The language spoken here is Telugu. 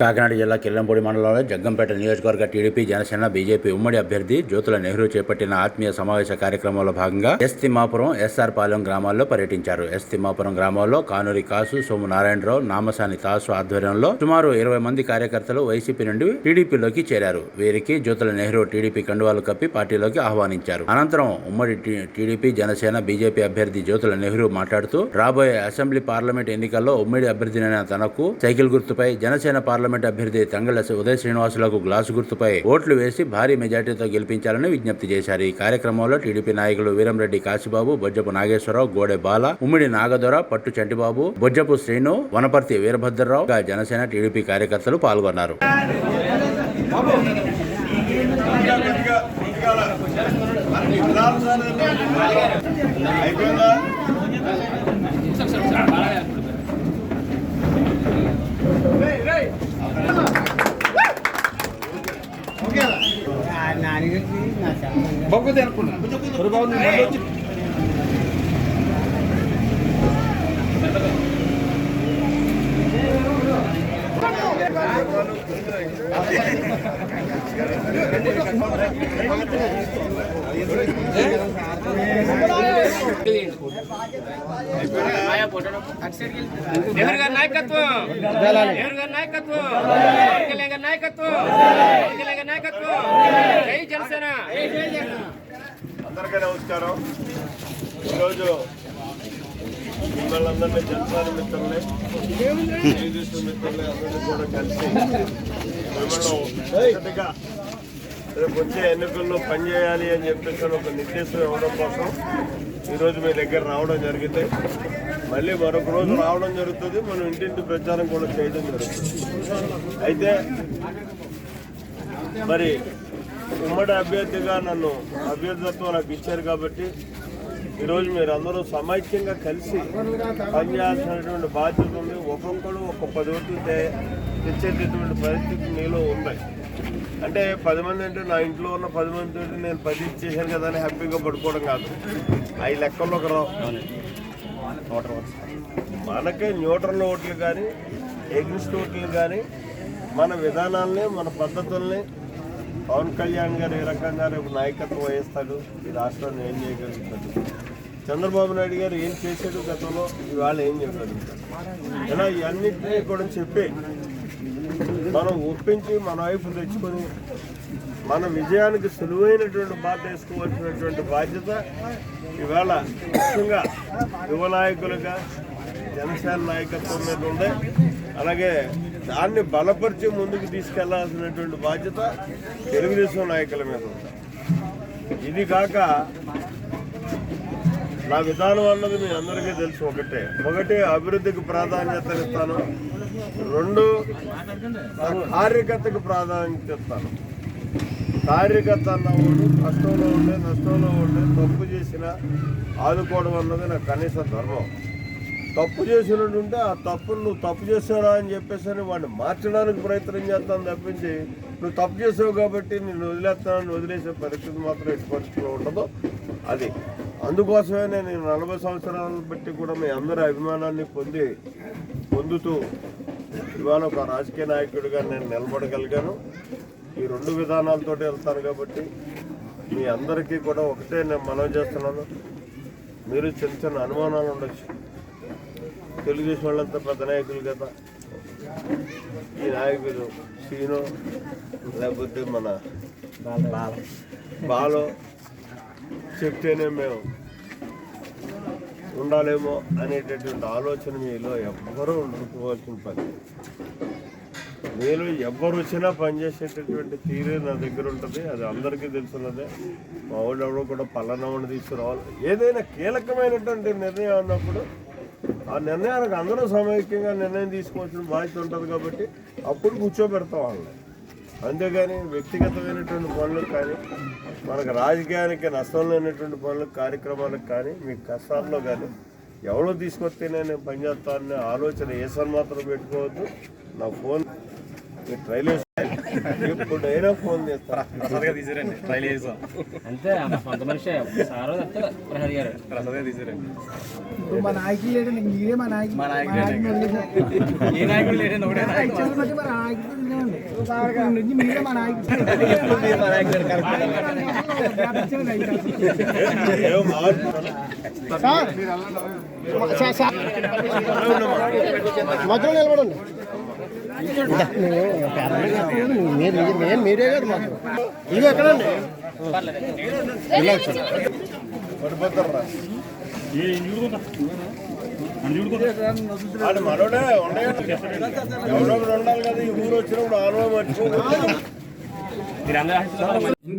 కాకినాడ జిల్లా కిల్లంపూడి మండలంలో జగ్గంపేట నియోజకవర్గ టీడీపీ జనసేన బీజేపీ ఉమ్మడి అభ్యర్థి జ్యోతుల నెహ్రూ చేపట్టిన ఆత్మీయ సమావేశ కార్యక్రమంలో భాగంగా ఎస్ తిమ్మాపురం ఎస్ఆర్ పాలెం గ్రామాల్లో పర్యటించారు. ఎస్ తిమ్మాపురం గ్రామంలో కానూరి కాసు సోము నారాయణరావు నామసాని తాసు ఆధ్వర్యంలో సుమారు ఇరవై మంది కార్యకర్తలు వైసీపీ నుండి టీడీపీలోకి చేరారు. వీరికి జ్యోతుల నెహ్రూ టీడీపీ కండువాలు కప్పి పార్టీలోకి ఆహ్వానించారు. అనంతరం ఉమ్మడి టీడీపీ జనసేన బీజేపీ అభ్యర్థి జ్యోతుల నెహ్రూ మాట్లాడుతూ రాబోయే అసెంబ్లీ పార్లమెంట్ ఎన్నికల్లో ఉమ్మడి అభ్యర్థినైన తనకు సైకిల్ గుర్తుపై జనసేన పార్లమెంట్ అభ్యర్థి తంగళ్ళ ఉదయ శ్రీనివాసులకు గ్లాసు గుర్తుపై ఓట్లు వేసి భారీ మెజార్టీతో గెలిపించాలని విజ్ఞప్తి చేశారు. ఈ కార్యక్రమంలో టీడీపీ నాయకులు వీరంరెడ్డి కాశీబాబు బొజ్జపు నాగేశ్వరరావు గోడె బాల ఉమ్మిడి నాగదొర పట్టు చంటిబాబు బొజ్జపు శ్రీను వనపర్తి వీరభద్రరావు జనసేన టీడీపీ కార్యకర్తలు పాల్గొన్నారు. అయిపోయిందా? నెహ్రూ గారి నాయకత్వం నెహ్రూ గారి నాయకత్వం పవన్ గారి నాయకత్వం పవన్ కళ్యాణ్ గారి నాయకత్వం జై జనసేన అందరికీ నమస్కారం. ఈరోజు మిమ్మల్ని అందరినీ జనసేన మిత్రుల్ని తెలుగుదేశం మిత్రుల్ని అందరినీ కూడా కలిసి మిమ్మల్ని రేపు వచ్చే ఎన్నికల్లో పనిచేయాలి అని చెప్పేసి ఒక నిర్దేశం ఇవ్వడం కోసం ఈరోజు మీ దగ్గర రావడం జరిగింది. మళ్ళీ మరొక రోజు రావడం జరుగుతుంది. మనం ఇంటింటి ప్రచారం కూడా చేయడం జరుగుతుంది. అయితే మరి ఉమ్మడి అభ్యర్థిగా నన్ను అభ్యర్థిత్వం నాకు ఇచ్చారు కాబట్టి ఈరోజు మీరు అందరూ సమైక్యంగా కలిసి పనిచేయాల్సినటువంటి బాధ్యత ఉంది. ఒక్కొక్కడు ఒక్క పది ఓట్లు తెచ్చేటటువంటి పరిస్థితి మీలో ఉంది. అంటే పది మంది అంటే నా ఇంట్లో ఉన్న పది మంది నేను పది ఇచ్చేసాను కదా అని హ్యాపీగా పడుకోవడం కాదు. అవి లెక్కల్లోకి రావు. మనకే న్యూట్రల్ ఓట్లు కానీ ఎగ్నిస్ట్ ఓట్లు కానీ మన విధానాల్ని మన పద్ధతుల్ని పవన్ కళ్యాణ్ గారు ఏ రకంగా రేపు నాయకత్వం వహిస్తాడు ఈ రాష్ట్రాన్ని ఏం చేయగలుగుతాడు? చంద్రబాబు నాయుడు గారు ఏం చేశాడు గతంలో? ఇవాళ ఏం చెప్పగలుగుతాడు? ఇలా ఇవన్నింటినీ కూడా చెప్పి మనం ఒప్పించి మన వైపు తెచ్చుకొని మన విజయానికి సులువైనటువంటి బాధ వేసుకోవాల్సినటువంటి బాధ్యత ఇవాళ ముఖ్యంగా యువ నాయకులుగా జనసేన నాయకత్వం మీద ఉండే అలాగే దాన్ని బలపరిచి ముందుకు తీసుకెళ్ళాల్సినటువంటి బాధ్యత తెలుగుదేశం నాయకుల మీద ఉంది. ఇది కాక నా విధానం అన్నది మీ అందరికీ తెలుసు ఒకటే. ఒకటి అభివృద్ధికి ప్రాధాన్యత ఇస్తాను. రెండు కార్యకర్తకు ప్రాధాన్యత ఇస్తాను. కార్యకర్త అన్నవాడు కష్టంలో ఉండే నష్టంలో ఉండే తప్పు చేసిన ఆదుకోవడం అన్నది నాకు కనీస ధర్మం. తప్పు చేసినట్టుంటే ఆ తప్పును నువ్వు తప్పు చేసావురా అని చెప్పేసి అని వాడిని మార్చడానికి ప్రయత్నం చేస్తాను తప్పించి నువ్వు తప్పు చేసావు కాబట్టి నేను వదిలేస్తానని వదిలేసే పరిస్థితి మాత్రం ఎట్టి పరిస్థితిలో ఉండదు. అది. అందుకోసమే నేను నలభై సంవత్సరాలను బట్టి కూడా మీ అందరి అభిమానాన్ని పొంది పొందుతూ ఇవాళ ఒక రాజకీయ నాయకుడిగా నేను నిలబడగలిగాను. ఈ రెండు విధానాలతో వెళ్తాను కాబట్టి మీ అందరికీ కూడా ఒకటే నేను మనవి చేస్తున్నాను. మీరు చిన్న చిన్న అనుమానాలు ఉండొచ్చు. తెలుగుదేశం వాళ్ళంతా పెద్ద నాయకులు కదా. ఈ నాయకులు సీను లేకపోతే మన బాలో చెప్తేనే మేము ఉండాలేమో అనేటటువంటి ఆలోచన మీలో ఎవ్వరూ ఉండుకోవాల్సిన పని. మీలో ఎవ్వరు వచ్చినా పనిచేసేటటువంటి తీరే నా దగ్గర ఉంటుంది అది అందరికీ తెలుసున్నదే. మా వాళ్ళు ఎవరో కూడా పల్లనవ్వని తీసుకురావాలి. ఏదైనా కీలకమైనటువంటి నిర్ణయం అన్నప్పుడు ఆ నిర్ణయానికి అందరూ సమైక్యంగా నిర్ణయం తీసుకోవాల్సిన బాధ్యత ఉంటుంది కాబట్టి అప్పుడు కూర్చోబెడతాం వాళ్ళని. అంతేగాని వ్యక్తిగతమైనటువంటి పనులకు కానీ మనకు రాజకీయానికి నష్టం లేనటువంటి పనులకు కార్యక్రమాలకు కానీ మీ కష్టాల్లో కానీ ఎవరో తీసుకొస్తే నేను పనిచేస్తాననే ఆలోచన ఏ మాత్రం పెట్టుకోవద్దు. నా ఫోన్ మీ ట్రైల్ ఎప్పుడైనా ఫోన్ చేస్తాను తీసారండి. ట్రైల్ చేసాం అంతే సొంత మనిషి. సారో ప్రసాద్ గారు. ప్రసాద్గా తీసారండి. మా నాయకులు లేడండి మీరే మా నాయకులు. మా నాయకుడే. ఏ నాయకుడు లేడండి ఒకటే బట్టి మా నుంచి మీరే మా సార్, సార్. మధ్యలో నిలబడండి. మీరే కాదు మాకు ఇది ఎక్కడండి మనోడే ఉండే ఎవరో ఉండాలి కదా ఈ ఊరు వచ్చినప్పుడు ఆలో మర్చిపోకూడదు